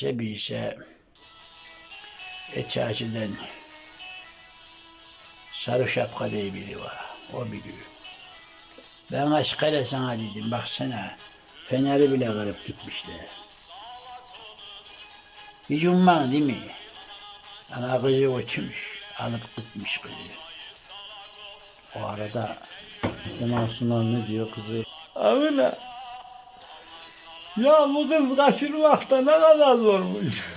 bilse bilse Eçaçı'dan sarı şapka diye biri var. O biliyor. Ben kaç kere sana dedim baksana feneri bile kırıp gitmişler. Hiç umman değil mi? Ana kızı kimmiş? Alıp gitmiş kızı. O arada Kemal Sunal ne diyor kızı? Amına. Ya bu kız kaçırmakta ne kadar zormuş.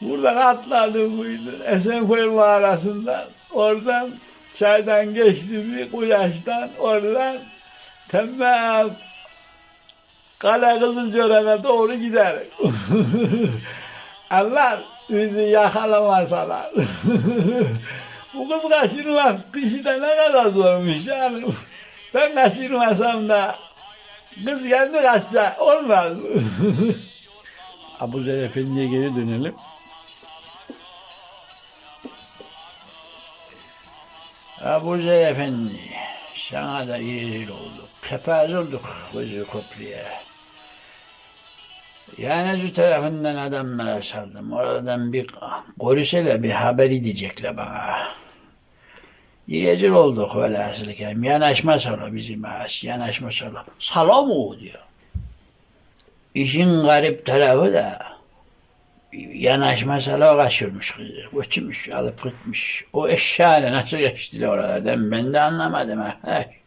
Buradan atladım buydu. Esenköy mağarasından. Oradan çaydan geçti bir kuyaştan. Oradan tembel Kale Kızılcören'e doğru gider. Allah bizi yakalamasalar. Bu kız kaçırmak kışı da ne kadar zormuş yani. Ben kaçırmasam da kız kendi kaçsa olmaz. Abuzer Efendi'ye geri dönelim. Abu Zer Efendi, sana da rezil olduk. Kepaz olduk kızı köprüye. Yanacı tarafından adamlara saldım. Oradan bir polisele bir haber edecekler bana. Rezil olduk velhasıl kelam. Yanaşma sala bizim ağaç. Yanaşma sala. Sala mı diyor. İşin garip tarafı da yanaşma sala kaçırmış kızı. Götürmüş, alıp gitmiş. O eşyayla nasıl geçtiler oralardan ben de anlamadım.